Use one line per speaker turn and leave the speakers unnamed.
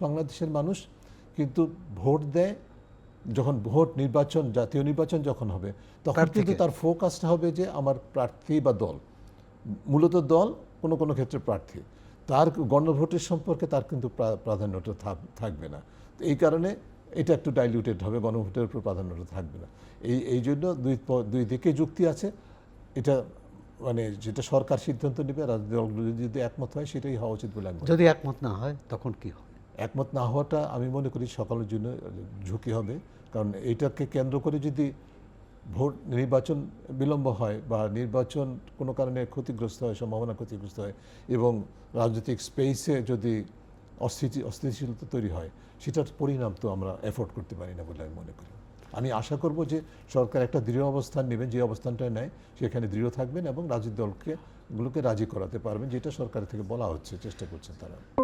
বাংলাদেশের মানুষ কিন্তু ভোট দেয় যখন ভোট নির্বাচন জাতীয় নির্বাচন যখন হবে তখন কিন্তু তার ফোকাসটা হবে যে আমার প্রার্থী বা দল মূলত দল কোনো কোনো ক্ষেত্রে প্রার্থী। তার গণভোটের সম্পর্কে তার কিন্তু প্রা- প্রাধান্যটা থাক- থাকবে না। তো এই কারণে এটা একটু ডাইলিউটেড হবে গণভোটের উপর প্রাধান্যটা থাকবে না। এই এই জন্য দুই দুই দিকে যুক্তি আছে। এটা মানে যেটা সরকার সিদ্ধান্ত নেবে রাজনৈতিক দলগুলো যদি একমত হয় সেটাই হওয়া উচিত বলে আমি
যদি একমত না হয় তখন কি হবে?
একমত না হওয়াটা আমি মনে করি সকালের জন্য ঝুঁকি হবে। কারণ এটাকে কেন্দ্র করে যদি ভোট নির্বাচন বিলম্ব হয় বা নির্বাচন কোনো কারণে ক্ষতিগ্রস্ত হয়, সম্ভাবনা ক্ষতিগ্রস্ত হয় এবং রাজনৈতিক স্পেসে যদি অস্থিতি, অস্থিতিশীলতা তৈরি হয়, সেটার পরিণাম তো আমরা এফোর্ড করতে পারি না বলে আমি মনে করি। আমি আশা করব যে সরকার একটা দৃঢ় অবস্থান নেবেন, যে অবস্থানটা নেয়, সেখানে দৃঢ় থাকবেন এবং রাজনৈতিক দলকে, গুলোকে রাজি করাতে পারবেন, যেটা সরকার থেকে বলা হচ্ছে, চেষ্টা করছেন তারা।